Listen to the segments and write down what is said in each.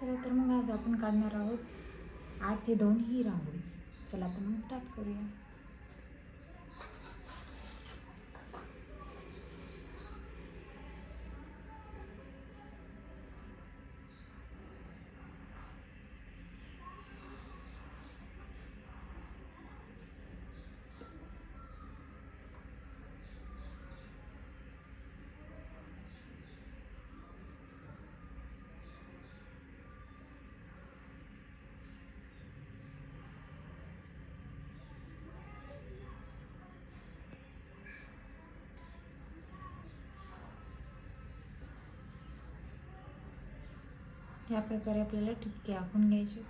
चला तर मग आज आपण काढणार आहोत आठ ते दोन ही रांगोळी. चला तर मग स्टार्ट करूया. या प्रकारे आपल्याला ठिपके आखून घ्यायचे.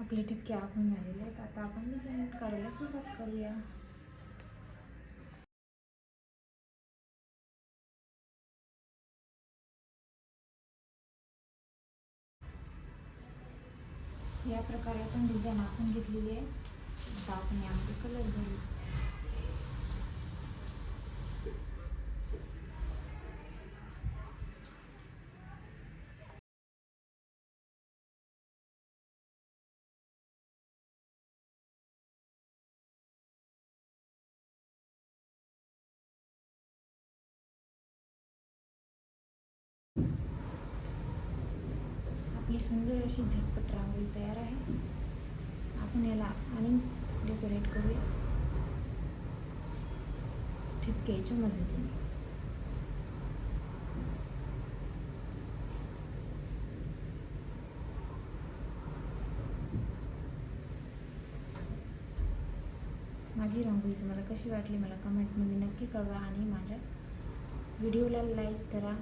आपले ठिपके आखून झालेले आहेत. आता आपण डिझाईन काढायला सुरुवात करूया. या प्रकारे आपण डिझाईन आखून घेतलेली आहे. आता आपण यामध्ये कलर घेऊ आपली सुंदर अशी झटपट रांगोळी तयार आहे. आपण याला आणि डेकोरेट करूया. ठिपक्याच्या मदतीने. माझी रांगोळी तुम्हाला कशी वाटली मला कमेंटमध्ये नक्की कळवा आणि माझ्या व्हिडिओला लाईक करा.